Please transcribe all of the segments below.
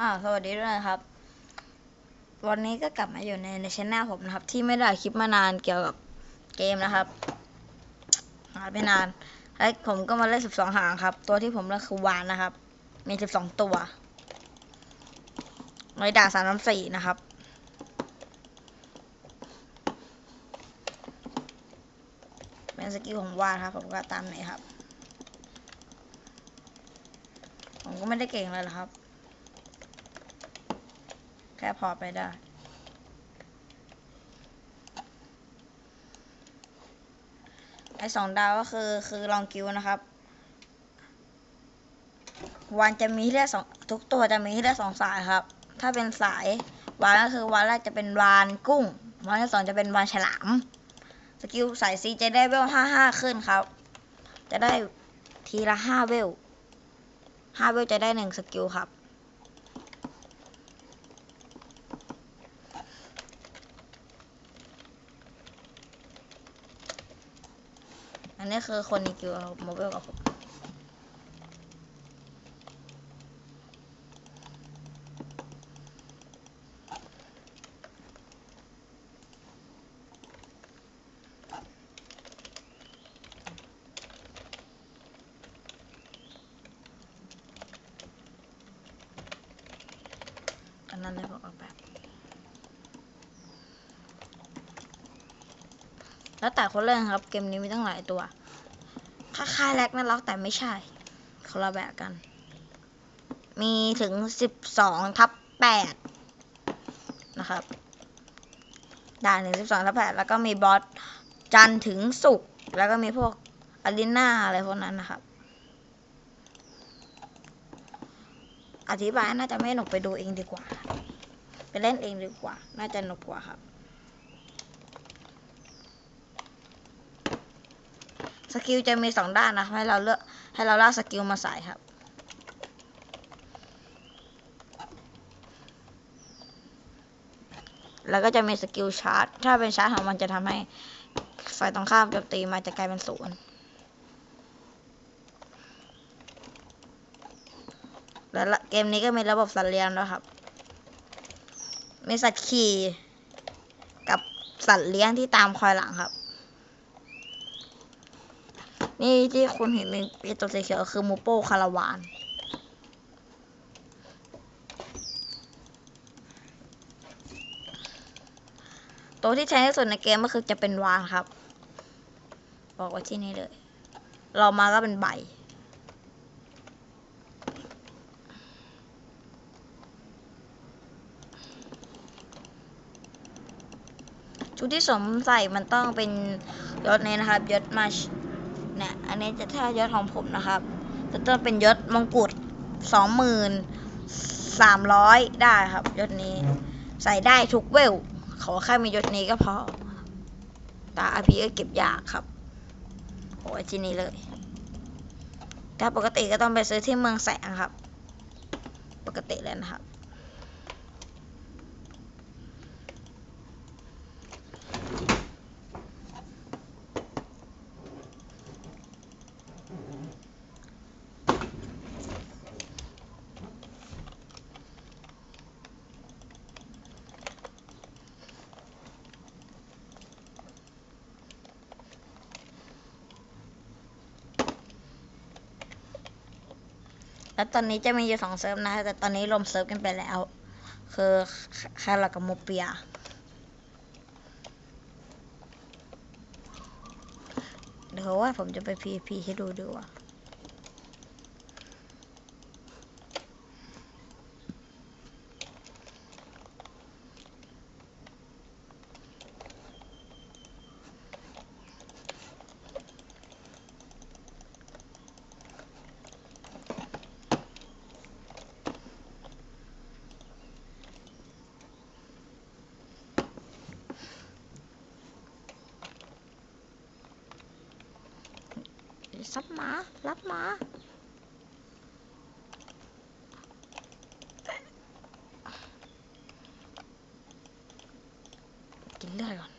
อ่าสวัสดีด้วยนะครับ วันนี้ก็กลับมาอยู่ในในช anel ผมนะครับ ที่ไม่ได้คลิปมานานเกี่ยวกับเกมนะครับหายไปนานแล้วผมก็มาเล่นสิบสองหางครับ ตัวที่ผมเลือกคือวานนะครับ มีสิบสองตัวในด่านสามน้ำสี่นะครับ เป็นสกิลของวานครับ ผมก็ตามนี้ครับ ผมก็ไม่ได้เก่งเลยหรอครับ แค่พอไปได้ ไอ้สองดาวก็คือคือลองกิวนะครับ วันจะมีให้เลือกสองทุกตัวจะมีให้เลือกสองสายครับ ถ้าเป็นสายวานก็คือวานแรกจะเป็นวานกุ้งวานที่สองจะเป็นวานฉลาม สกิลสายซีจะได้เวลห้าห้าขึ้นครับ จะได้ทีละห้าเวลห้าเวลจะได้หนึ่งสกิลครับ นนี้คือคนในกิวโมบิลกับผมอันนั้นเลยบอกออก แล้วแต่คนเล่นครับ เกมนี้มีตั้งหลายตัวคล้ายๆแล็กนั่นล็อกแต่ไม่ใช่คนละแบบกัน มีถึงสิบสองทับแปดนะครับด่านถึงสิบสองทับแปดแล้วก็มีบอสจันถึงศุกแล้วก็มีพวกอารีนาอะไรพวกนั้นนะครับ อธิบายน่าจะไม่หนุกไปดูเองดีกว่า ไปเล่นเองดีกว่า น่าจะหนุกกว่าครับ กิลจะมีสองด้านนะให้เราเลือกให้เราลากสกิลมาใส่ครับ แล้วก็จะมีสกิลชาร์จ ถ้าเป็นชาร์จของมันจะทำให้ฝ่ายตรงข้ามโจมตีมาจะกลายเป็นศูนย์แล้วละเกมนี้ก็มีระบบสัตว์เลี้ยงด้วยครับ มีสัตว์ขี่กับสัตว์เลี้ยงที่ตามคอยหลังครับ นี่ที่คุณเห็นเป็นตัวสีเขียวคือมูโป้คาราวาน ตัวที่ใช้ที่สุดในเกมก็คือจะเป็นวานครับ บอกไว้ที่นี่เลย เรามาก็เป็นใบชุดที่สวมใส่มันต้องเป็นยศนี้นะครับยศมาช เนี่ย อันนี้จะถ้ายศของผมนะครับจะต้องเป็นยศมงกุฎสองหมื่นสามร้อยได้ครับ ยศนี้ ใส่ได้ทุกเวล ขอแค่มียศนี้ก็พอ ตาอพีก็เก็บยากครับ โอ้ยที่นี้เลยถ้าปกติก็ต้องไปซื้อที่เมืองแสงครับ ปกติเลยนะครับ แล้วตอนนี้จะมีอยู่สองเซิร์ฟนะแต่ตอนนี้ลมเซิร์ฟกันไปแล้ว คือแครอทกับโมเปียเดี๋ยวว่าผมจะไป PVP ให้ดูดีกว่า ซับหมา รับหมา กินเลือดก่อน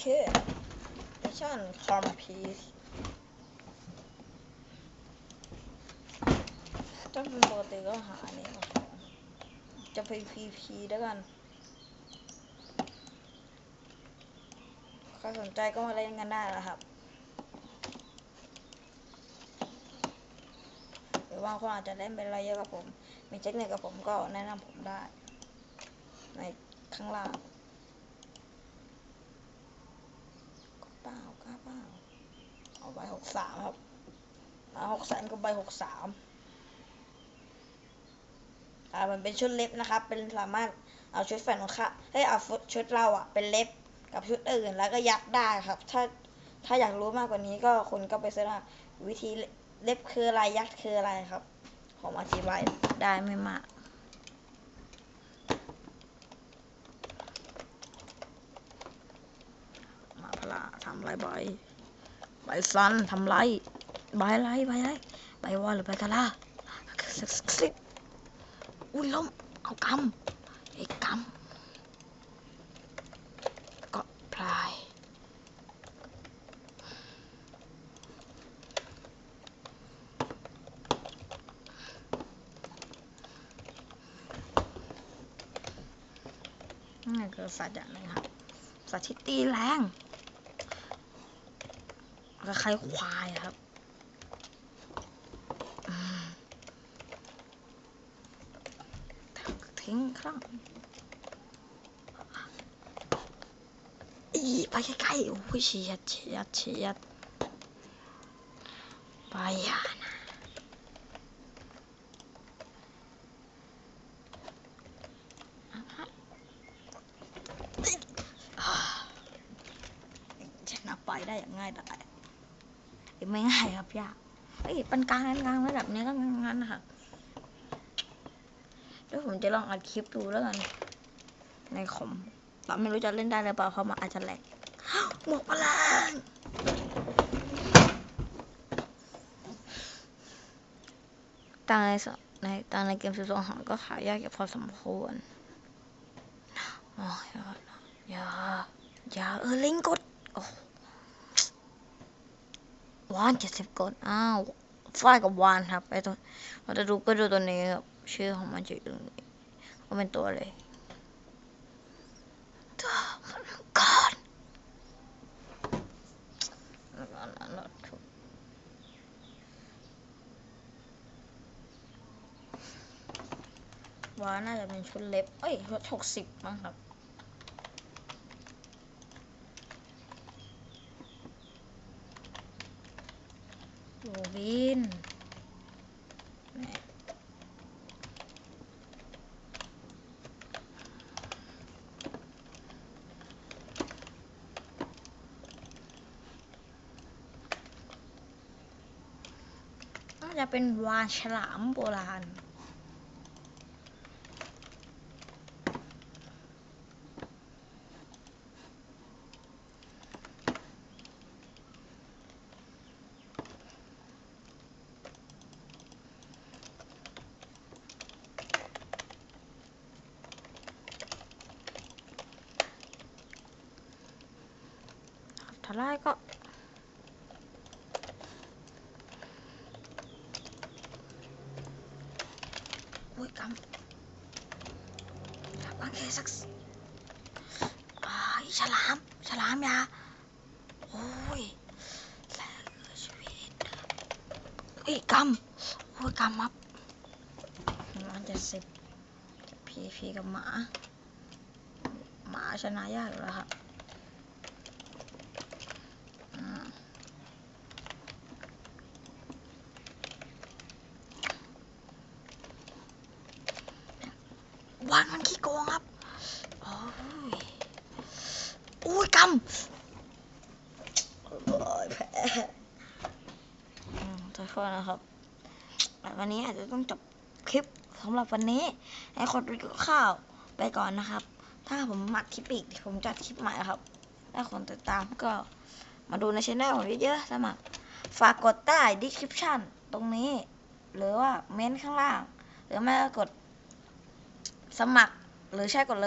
คเดชันคอมพีซ ถ้าเป็นปกติก็หาเนี่ยจะไปพีพีด้วยกัน ใครสนใจก็มาเล่นกันได้นะครับ หรือบางคนอาจจะเล่นเป็นอะไรเยอะกับผม มีเทคนิคกับผมก็แนะนำผมได้ ในข้างล่างก็เปล่าก้าเปล่าเอาใบหกสามครับมาหกแสนก็ใบหกสาม อ่ามันเป็นชุดเล็บนะครับ เป็นสามารถเอาชุดแฟนของข้าให้ยเอาชุดเราอะเป็นเล็บกับชุดอื่นแล้วก็ยัดได้ครับ ถ้าถ้าอยากรู้มากกว่านี้ก็คุณก็ไปเสิร์ชวิธีเล็บคืออะไรยัดคืออะไรครับ ผมอธิบายได้ไม่มากมาพลาทำไรใบใบซันทำไรใบอะไรใบอะไรใบวอลหรือใบกะลาสิบ อุ้ยล้มเอากำไอ้กำก็พลายนี่คือสัตว์อย่างนึงครับสัตว์ที่ตีแรงคล้ายควายครับอืมทิ้ งครั้งอีไปใกล้ๆโอ้ยเฉียดเฉียดเฉียดไปอย่านะอ่าชนะไปได้อย่างง่ายดายไม่ง่ายครับยากเอ้ยปานกลางกลางระดับนี้ก็งั้นๆนะครับเดี๋ ยวผมจะลองอัดคลิปดูแล้วกัน ในคอมเราไม่รู้จะเล่นได้หรือเปล่าเพราะมันอาจจะแหลกหมวกพลังตังในสในตังในเกมสิบสองหางก็ขายยากอยู่พอสมควรอ๋ออย่าอย่าอย่าเออลิงกดโอ้วานเจ็ดสิบกดอ้าวฝ้ายกับวานครับไอตัวเราจะดูก็ดูตัวนี้ครับ ชื่อของมันจะอยู่ตรงนี้ว่าเป็นตัวอะไรตัวมันก่อนแล้วก็นั่นเราถูกวานน่าจะเป็นชุดเล็บ เอ้ยชุดหกสิบมั้งครับโรบินแหม่น่าจะ เป็นวานฉลามโบราณ ถ้าได้ก็อุ้ยกำบางแค่ สักสอ้ายฉลาม ฉลามยา โอ้ยแลือชีวิตเอ้ยกำโอ้ยกำมับมันจะสิบพีพีกับหมา หมาชนะยากอยู่แล้วครับ อืมวานมันขี้โกงครับ โอ้ย โอ้ำโอ้ยแพ้ขอโทษนะครับแต่วันนี้อาจจะต้องจบคลิปสำหรับวันนี้ให้คนไปกินข้าวไปก่อนนะครับ ถ้าผมมัดคลิปอีกผมจัดคลิปใหม่ครับ ถ้าคนติดตามก็มาดูในช่องผมเยอะๆสมัคร ฝากกดใต้ description ตรงนี้ หรือว่าเม้นข้างล่าง หรือไม่ก็กดสมัครหรือใช่กดเลย